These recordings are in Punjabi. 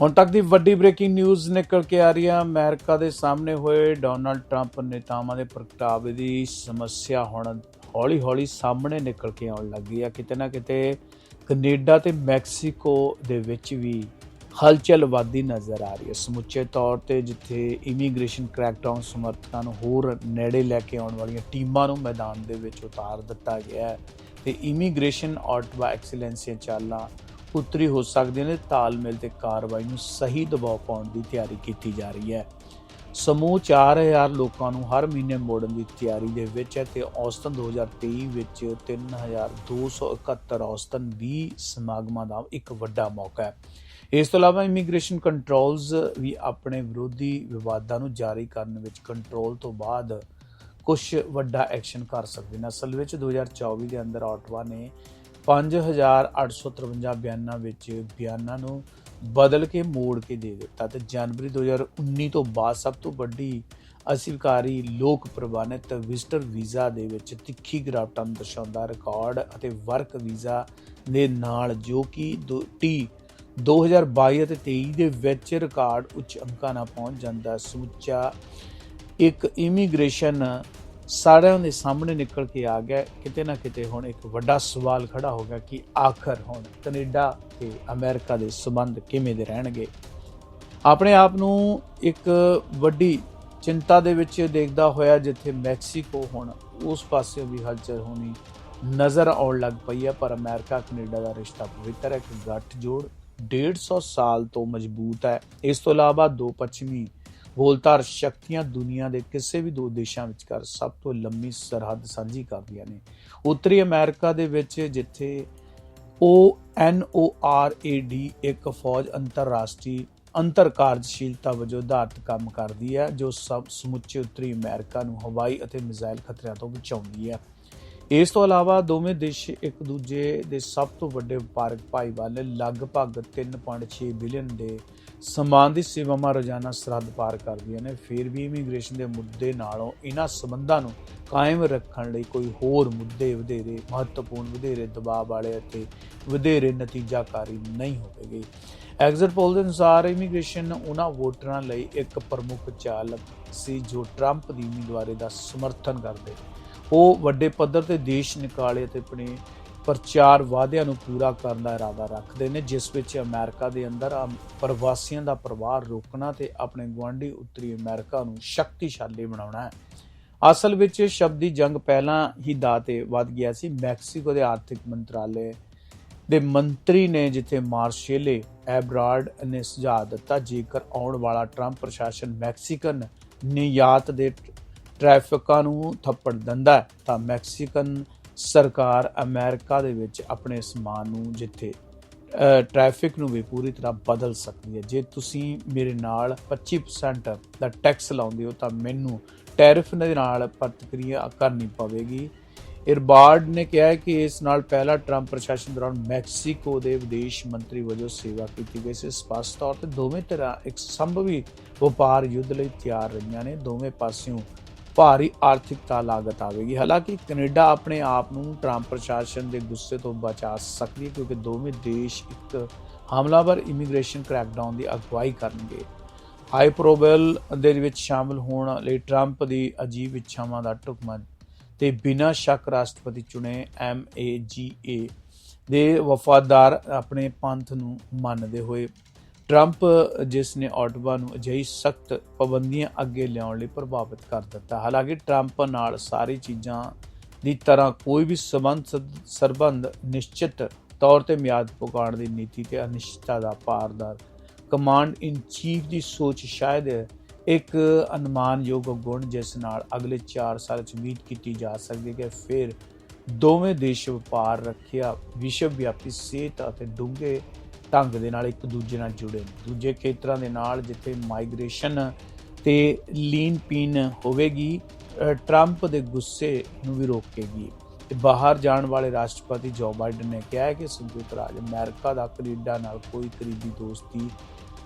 ਹੁਣ ਤੱਕ ਦੀ ਵੱਡੀ ਬ੍ਰੇਕਿੰਗ ਨਿਊਜ਼ ਨਿਕਲ ਕੇ ਆ ਰਹੀ ਹੈ ਅਮਰੀਕਾ ਦੇ ਸਾਹਮਣੇ ਹੋਏ ਡੋਨਲਡ ਟਰੰਪ ਨੇਤਾਵਾਂ ਦੇ ਪ੍ਰਗਟਾਵੇ ਦੀ ਸਮੱਸਿਆ ਹੁਣ ਹੌਲੀ-ਹੌਲੀ ਸਾਹਮਣੇ ਨਿਕਲ ਕੇ ਆਉਣ ਲੱਗੀ ਆ। ਕਿਤੇ ਨਾ ਕਿਤੇ ਕੈਨੇਡਾ ਤੇ ਮੈਕਸੀਕੋ ਦੇ ਵਿੱਚ ਵੀ ਹਲਚਲ ਵਧਦੀ ਨਜ਼ਰ ਆ ਰਹੀ ਹੈ ਸਮੁੱਚੇ ਤੌਰ ਤੇ ਜਿੱਥੇ ਇਮੀਗ੍ਰੇਸ਼ਨ ਕ੍ਰੈਕਡਾਊਨ ਸਮਰਥਕਾਂ ਨੂੰ ਹੋਰ ਨੇੜੇ ਲੈ ਕੇ ਆਉਣ ਵਾਲੀਆਂ ਟੀਮਾਂ ਨੂੰ ਮੈਦਾਨ ਦੇ ਵਿੱਚ ਉਤਾਰ ਦਿੱਤਾ ਗਿਆ ਹੈ ਤੇ ਇਮੀਗ੍ਰੇਸ਼ਨ ਆਟਵਾ ਐਕਸੀਲੈਂਸੀਆਂ ਚਾਲਾਂ ਉੱਤਰੀ ਹੋ ਸਕਦੇ ਨੇ, ਤਾਲਮੇਲ ਤੇ ਕਾਰਵਾਈ ਨੂੰ ਸਹੀ ਦਬਾਅ ਪਾਉਣ ਦੀ ਤਿਆਰੀ ਕੀਤੀ ਜਾ ਰਹੀ ਹੈ। ਸਮੂਹ 4000 ਲੋਕਾਂ ਨੂੰ ਹਰ ਮਹੀਨੇ ਮੋੜਨ ਦੀ ਤਿਆਰੀ ਦੇ ਵਿੱਚ ਹੈ ਤੇ ਔਸਤਨ 2023 ਵਿੱਚ 3271 ਔਸਤਨ 20 ਸਮਾਗਮਾਂ ਦਾ ਇੱਕ ਵੱਡਾ ਮੌਕਾ ਹੈ। ਇਸ ਤੋਂ ਇਲਾਵਾ ਇਮੀਗ੍ਰੇਸ਼ਨ ਕੰਟਰੋਲਸ ਵੀ ਆਪਣੇ ਵਿਰੋਧੀ ਵਿਵਾਦਾਂ ਨੂੰ ਜਾਰੀ ਕਰਨ ਵਿੱਚ ਕੰਟਰੋਲ ਤੋਂ ਬਾਅਦ ਕੁਝ ਵੱਡਾ ਐਕਸ਼ਨ ਕਰ ਸਕਦੇ ਨੇ। ਅਸਲ ਵਿੱਚ 2024 ਦੇ ਅੰਦਰ ਆਟਵਾ ਨੇ 5853 ਬਿਆਨਾਂ ਵਿੱਚ ਬਿਆਨਾਂ ਨੂੰ ਬਦਲ ਕੇ ਮੋੜ ਕੇ ਦੇ ਦਿੱਤਾ ਤੇ ਜਨਵਰੀ 2019 ਤੋਂ ਬਾਅਦ ਸਭ ਤੋਂ ਵੱਡੀ ਅਸਵੀਕਾਰੀ ਲੋਕ ਪ੍ਰਵਾਨਿਤ ਵਿਜ਼ਟਰ ਵੀਜ਼ਾ ਦੇ ਵਿੱਚ ਤਿੱਖੀ ਗਿਰਾਵਟਾਂ ਨੂੰ ਦਰਸਾਉਂਦਾ ਰਿਕਾਰਡ ਅਤੇ ਵਰਕ ਵੀਜ਼ਾ ਦੇ ਨਾਲ ਜੋ ਕਿ ਦੋ- ਟੀ 2022 ਅਤੇ 23 ਦੇ ਵਿੱਚ ਰਿਕਾਰਡ ਉੱਚ ਅੰਕਾਂ ਨਾਲ ਪਹੁੰਚ ਜਾਂਦਾ ਸਮੁੱਚਾ ਇੱਕ ਇਮੀਗ੍ਰੇਸ਼ਨ ਸਾਰਿਆਂ ਦੇ ਸਾਹਮਣੇ ਨਿਕਲ ਕੇ ਆ ਗਿਆ। ਕਿਤੇ ਨਾ ਕਿਤੇ ਹੁਣ ਇੱਕ ਵੱਡਾ ਸਵਾਲ ਖੜਾ ਹੋ ਗਿਆ ਕਿ ਆਖਰ ਹੁਣ ਕੈਨੇਡਾ ਤੇ ਅਮਰੀਕਾ ਦੇ ਸਬੰਧ ਕਿਵੇਂ ਦੇ ਰਹਿਣਗੇ? ਆਪਣੇ ਆਪ ਨੂੰ ਇੱਕ ਵੱਡੀ ਚਿੰਤਾ ਦੇ ਵਿੱਚ ਦੇਖਦਾ ਹੋਇਆ ਜਿੱਥੇ ਮੈਕਸੀਕੋ ਹੁਣ ਉਸ ਪਾਸੇ ਵੀ ਹਲਚਲ ਹੋਣੀ ਨਜ਼ਰ ਆਉਣ ਲੱਗ ਪਈ ਹੈ। ਪਰ ਅਮਰੀਕਾ, ਕੈਨੇਡਾ ਦਾ ਰਿਸ਼ਤਾ ਪਵਿੱਤਰ ਹੈ, ਇੱਕ ਗੱਠਜੋੜ 150 ਸਾਲ ਤੋਂ ਮਜ਼ਬੂਤ ਹੈ। ਇਸ ਤੋਂ ਇਲਾਵਾ ਦੋ ਪੱਛਮੀ ਬੋਲਤਾਰ ਸ਼ਕਤੀਆਂ ਦੁਨੀਆ ਦੇ ਕਿਸੇ ਵੀ ਦੋ ਦੇਸ਼ਾਂ ਵਿਚਕਾਰ ਸਭ ਤੋਂ ਲੰਮੀ ਸਰਹੱਦ ਸਾਂਝੀ ਕਰਦੀਆਂ ਨੇ। ਉੱਤਰੀ ਅਮਰੀਕਾ ਦੇ ਵਿੱਚ ਜਿੱਥੇ ਓ ਐਨ ਓ ਆਰ ਏ ਡੀ ਇੱਕ ਫੌਜ ਅੰਤਰਰਾਸ਼ਟਰੀ ਅੰਤਰ ਕਾਰਜਸ਼ੀਲਤਾ ਵਜੋਂ ਆਧਾਰਿਤ ਕੰਮ ਕਰਦੀ ਹੈ, ਜੋ ਸਭ ਸਮੁੱਚੇ ਉੱਤਰੀ ਅਮਰੀਕਾ ਨੂੰ ਹਵਾਈ ਅਤੇ ਮਿਜ਼ਾਈਲ ਖਤਰਿਆਂ ਤੋਂ ਬਚਾਉਂਦੀ ਹੈ। ਇਸ ਤੋਂ ਇਲਾਵਾ ਦੋਵੇਂ ਦੇਸ਼ ਇੱਕ ਦੂਜੇ ਦੇ ਸਭ ਤੋਂ ਵੱਡੇ ਵਪਾਰਕ ਭਾਈਵਾਲ ਨੇ ਲਗਭਗ 3.6 ਬਿਲੀਅਨ ਦੇ ਸਮਾਨ ਦੀ ਸੇਵਾਵਾਂ ਰੋਜ਼ਾਨਾ ਸਰਹੱਦ ਪਾਰ ਕਰਦੀਆਂ ਨੇ। ਫਿਰ ਵੀ ਇਮੀਗ੍ਰੇਸ਼ਨ ਦੇ ਮੁੱਦੇ ਨਾਲੋਂ ਇਹਨਾਂ ਸਬੰਧਾਂ ਨੂੰ ਕਾਇਮ ਰੱਖਣ ਲਈ ਕੋਈ ਹੋਰ ਮੁੱਦੇ ਵਧੇਰੇ ਮਹੱਤਵਪੂਰਨ, ਵਧੇਰੇ ਦਬਾਅ ਵਾਲੇ ਅਤੇ ਵਧੇਰੇ ਨਤੀਜਾਕਾਰੀ ਨਹੀਂ ਹੋਵੇਗੀ। ਐਗਜ਼ਿਟ ਪੋਲ ਦੇ ਅਨੁਸਾਰ ਇਮੀਗ੍ਰੇਸ਼ਨ ਉਹਨਾਂ ਵੋਟਰਾਂ ਲਈ ਇੱਕ ਪ੍ਰਮੁੱਖ ਚਾਲ ਸੀ ਜੋ ਟਰੰਪ ਦੀ ਉਮੀਦਵਾਰੀ ਦਾ ਸਮਰਥਨ ਕਰਦੇ। ਉਹ ਵੱਡੇ ਪੱਧਰ ਤੇ ਦੇਸ਼ ਨਿਕਾਲੇ ਅਤੇ ਆਪਣੇ ਪ੍ਰਚਾਰ ਵਾਅਦਿਆਂ ਨੂੰ ਪੂਰਾ ਕਰਨ ਦਾ ਇਰਾਦਾ ਰੱਖਦੇ ਨੇ, ਜਿਸ ਵਿੱਚ ਅਮਰੀਕਾ ਦੇ ਅੰਦਰ ਪ੍ਰਵਾਸੀਆਂ ਦਾ ਪ੍ਰਵਾਹ ਰੋਕਣਾ ਤੇ ਆਪਣੇ ਗੁਆਂਢੀ ਉੱਤਰੀ ਅਮਰੀਕਾ ਨੂੰ ਸ਼ਕਤੀਸ਼ਾਲੀ ਬਣਾਉਣਾ ਹੈ। ਅਸਲ ਵਿੱਚ ਸ਼ਬਦੀ ਜੰਗ ਪਹਿਲਾਂ ਹੀ ਦਾ ਤੇ ਵੱਧ ਗਿਆ ਸੀ। ਮੈਕਸੀਕੋ ਦੇ ਆਰਥਿਕ ਮੰਤਰਾਲੇ ਦੇ ਮੰਤਰੀ ਨੇ ਜਿੱਥੇ ਮਾਰਸ਼ੇਲੇ ਐਬਰਾਰਡ ਨੇ ਸੁਝਾਅ ਦਿੱਤਾ, ਜੇਕਰ ਆਉਣ ਵਾਲਾ ਟਰੰਪ ਪ੍ਰਸ਼ਾਸਨ ਮੈਕਸੀਕਨ ਨਿਯਾਤ ਦੇ ਟ੍ਰੈਫਿਕਾਂ ਨੂੰ ਥੱਪੜ ਦਿੰਦਾ ਤਾਂ ਮੈਕਸੀਕਨ ਸਰਕਾਰ ਅਮਰੀਕਾ ਦੇ ਵਿੱਚ ਆਪਣੇ ਸਮਾਨ ਨੂੰ ਜਿੱਥੇ ਅ, ਟ੍ਰੈਫਿਕ ਨੂੰ ਵੀ ਪੂਰੀ ਤਰ੍ਹਾਂ ਬਦਲ ਸਕਦੀ ਹੈ। ਜੇ ਤੁਸੀਂ ਮੇਰੇ ਨਾਲ 25% ਦਾ ਟੈਕਸ ਲਾਉਂਦੇ ਹੋ ਤਾਂ ਮੈਨੂੰ ਟੈਰਿਫ ਦੇ ਨਾਲ ਪ੍ਰਤੀਕਿਰਿਆ ਕਰਨੀ ਪਵੇਗੀ। ਇਰਬਾਰਡ ਨੇ ਕਿਹਾ ਕਿ ਇਸ ਨਾਲ ਪਹਿਲਾ ਟਰੰਪ ਪ੍ਰਸ਼ਾਸਨ ਦੌਰਾਨ ਮੈਕਸੀਕੋ ਦੇ ਵਿਦੇਸ਼ ਮੰਤਰੀ ਵਜੋਂ ਸੇਵਾ ਕੀਤੀ ਗਈ ਸੀ। ਸਪਸ਼ਟ ਤੌਰ ਤੇ ਦੋਵੇਂ ਤਰ੍ਹਾਂ ਇੱਕ ਸੰਭਵੀ ਵਪਾਰ ਯੁੱਧ ਲਈ ਤਿਆਰ ਰਹੀਆਂ ਨੇ। ਦੋਵੇਂ ਪਾਸਿਓਂ ਭਾਰੀ ਆਰਥਿਕਤਾ ਲਾਗਤ ਆਵੇਗੀ। ਹਾਲਾਂਕਿ ਕੈਨੇਡਾ ਆਪਣੇ ਆਪ ਨੂੰ ਟਰੰਪ ਪ੍ਰਸ਼ਾਸਨ ਦੇ ਗੁੱਸੇ ਤੋਂ ਬਚਾ ਸਕਦੀ ਹੈ ਕਿਉਂਕਿ ਦੋਵੇਂ ਦੇਸ਼ ਇੱਕ ਹਮਲਾਵਰ ਇਮੀਗ੍ਰੇਸ਼ਨ ਕ੍ਰੈਕਡਾਊਨ ਦੀ ਅਗਵਾਈ ਕਰਨਗੇ। ਹਾਈ ਪ੍ਰੋਬੇਬਲ ਦੇ ਵਿੱਚ ਸ਼ਾਮਲ ਹੋਣ ਲਈ ਟਰੰਪ ਦੀ ਅਜੀਬ ਇੱਛਾਵਾਂ ਦਾ ਢੁਕਵਾਂ ਤੇ ਬਿਨਾਂ ਸ਼ੱਕ ਰਾਸ਼ਟਰਪਤੀ ਚੁਣੇ ਐਮਏਜੀਏ ਦੇ ਵਫਾਦਾਰ ਆਪਣੇ ਪੰਥ ਨੂੰ ਮੰਨਦੇ ਹੋਏ ਟਰੰਪ ਜਿਸ ਨੇ ਆਟਵਾ ਨੂੰ ਅਜਿਹੀ ਸਖਤ ਪਾਬੰਦੀਆਂ ਅੱਗੇ ਲਿਆਉਣ ਲਈ ਪ੍ਰਭਾਵਿਤ ਕਰ ਦਿੱਤਾ। ਹਾਲਾਂਕਿ ਟਰੰਪ ਨਾਲ ਸਾਰੀ ਚੀਜ਼ਾਂ ਦੀ ਤਰ੍ਹਾਂ ਕੋਈ ਵੀ ਸਬੰਧ ਸਰਬੰਧ ਨਿਸ਼ਚਿਤ ਤੌਰ ਤੇ ਮਿਆਦ ਪੁਕਾਰਨ ਦੀ ਨੀਤੀ ਤੇ ਅਨਿਸ਼ਚਿਤਤਾ ਦਾ ਪਾਰਦਾਰ ਕਮਾਂਡ ਇਨ ਚੀਫ ਦੀ ਸੋਚ ਸ਼ਾਇਦ ਇੱਕ ਅਨੁਮਾਨਯੋਗ ਗੁਣ ਜਿਸ ਨਾਲ ਅਗਲੇ 4 ਸਾਲ ਚ ਉਮੀਦ ਕੀਤੀ ਜਾ ਸਕਦੀ ਹੈ ਕਿ ਫਿਰ ਦੋਵੇਂ ਦੇਸ਼ ਵਪਾਰ ਰੱਖਿਆ ਵਿਸ਼ਵ ਵਿਆਪੀ ਸਿਹਤ ਅਤੇ ਡੂੰਘੇ ਢੰਗ ਦੇ ਨਾਲ ਇੱਕ ਦੂਜੇ ਨਾਲ ਜੁੜੇ ਨੇ। ਦੂਜੇ ਖੇਤਰਾਂ ਦੇ ਨਾਲ ਜਿੱਥੇ ਮਾਈਗ੍ਰੇਸ਼ਨ ਤੇ ਲੀਨ ਪੀਨ ਹੋਵੇਗੀ ਟਰੰਪ ਦੇ ਗੁੱਸੇ ਨੂੰ ਵੀ ਰੋਕੇਗੀ। ਤੇ ਬਾਹਰ ਜਾਣ ਵਾਲੇ ਰਾਸ਼ਟਰਪਤੀ ਜੋ ਬਾਈਡਨ ਨੇ ਕਿਹਾ ਹੈ ਕਿ ਸੰਯੁਕਤ ਰਾਜ ਅਮਰੀਕਾ ਦਾ ਕੈਨੇਡਾ ਨਾਲ ਕੋਈ ਕਰੀਬੀ ਦੋਸਤੀ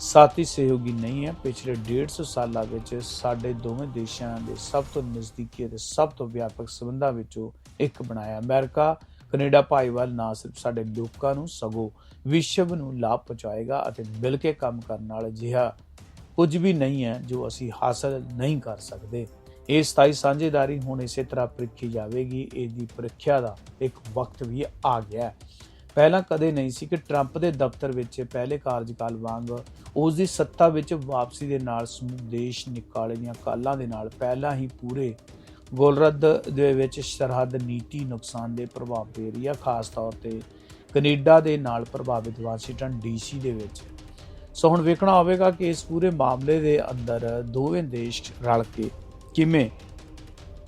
ਸਾਥੀ ਸਹਿਯੋਗੀ ਨਹੀਂ ਹੈ। ਪਿਛਲੇ 150 ਸਾਲਾਂ ਵਿੱਚ ਸਾਡੇ ਦੋਵੇਂ ਦੇਸ਼ਾਂ ਦੇ ਸਭ ਤੋਂ ਨਜ਼ਦੀਕੀ ਅਤੇ ਸਭ ਤੋਂ ਵਿਆਪਕ ਸਬੰਧਾਂ ਵਿੱਚੋਂ ਇੱਕ ਬਣਾਇਆ ਅਮਰੀਕਾ। ਕੈਨੇਡਾ ਭਾਈਵਾਲ ਨਾ ਸਿਰਫ ਸਾਡੇ ਲੋਕਾਂ ਨੂੰ, ਸਗੋਂ ਵਿਸ਼ਵ ਨੂੰ ਲਾਭ ਪਹੁੰਚਾਏਗਾ ਅਤੇ ਮਿਲ ਕੇ ਕੰਮ ਕਰਨ ਨਾਲ ਅਜਿਹਾ ਕੁਝ ਵੀ ਨਹੀਂ ਹੈ ਜੋ ਅਸੀਂ ਹਾਸਲ ਨਹੀਂ ਕਰ ਸਕਦੇ। ਇਹ ਸਥਾਈ ਸਾਂਝੇਦਾਰੀ ਹੁਣ ਇਸੇ ਤਰ੍ਹਾਂ ਪ੍ਰੀਖੀ ਜਾਵੇਗੀ, ਇਹਦੀ ਪ੍ਰੀਖਿਆ ਦਾ ਇੱਕ ਵਕਤ ਵੀ ਆ ਗਿਆ ਹੈ। ਪਹਿਲਾਂ ਕਦੇ ਨਹੀਂ ਸੀ ਕਿ ਟਰੰਪ ਦੇ ਦਫ਼ਤਰ ਵਿੱਚ ਪਹਿਲੇ ਕਾਰਜਕਾਲ ਵਾਂਗ ਉਸ ਦੀ ਸੱਤਾ ਵਿੱਚ ਵਾਪਸੀ ਦੇ ਨਾਲ ਸਮੂਹ ਦੇਸ਼ ਨਿਕਾਲੇ ਦੀਆਂ ਕਾਲਾਂ ਦੇ ਨਾਲ ਪਹਿਲਾਂ ਹੀ ਪੂਰੇ ਗੋਲਰਦ ਦੇ ਵਿੱਚ ਸਰਹੱਦ ਨੀਤੀ ਨੁਕਸਾਨ ਦੇ ਪ੍ਰਭਾਵ ਪੈ ਰਹੀ ਹੈ ਖਾਸ ਤੌਰ ਤੇ ਕੈਨੇਡਾ ਦੇ ਨਾਲ ਪ੍ਰਭਾਵਿਤ ਵਾਸ਼ਿੰਗਟਨ ਡੀਸੀ ਦੇ ਵਿੱਚ। ਸੋ ਹੁਣ ਵੇਖਣਾ ਹੋਵੇਗਾ ਕਿ ਇਸ ਪੂਰੇ ਮਾਮਲੇ ਦੇ ਅੰਦਰ ਦੋਵੇਂ ਦੇਸ਼ ਰਲ ਕੇ ਕਿਵੇਂ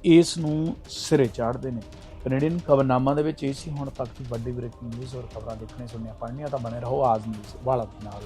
ਇਸ ਨੂੰ ਸਿਰੇ ਚਾੜਦੇ ਨੇ। ਕੈਨੇਡੀਅਨ ਖਬਰਨਾਮਾ ਦੇ ਵਿੱਚ ਇਹ ਸੀ, ਹੁਣ ਤੱਕ ਦੀ ਵੱਡੀ ਬ੍ਰੇਕਿੰਗ ਨਿਊਜ਼ ਔਰ ਖਬਰਾਂ ਦੇਖਣੇ ਸੁਣਨੀਆਂ ਪੜ੍ਹਨੀਆਂ ਤਾਂ ਬਣੇ ਰਹੋ ਆਜ ਨਿਊਜ਼ ਵਾਲਾ ਦੇ ਨਾਲ।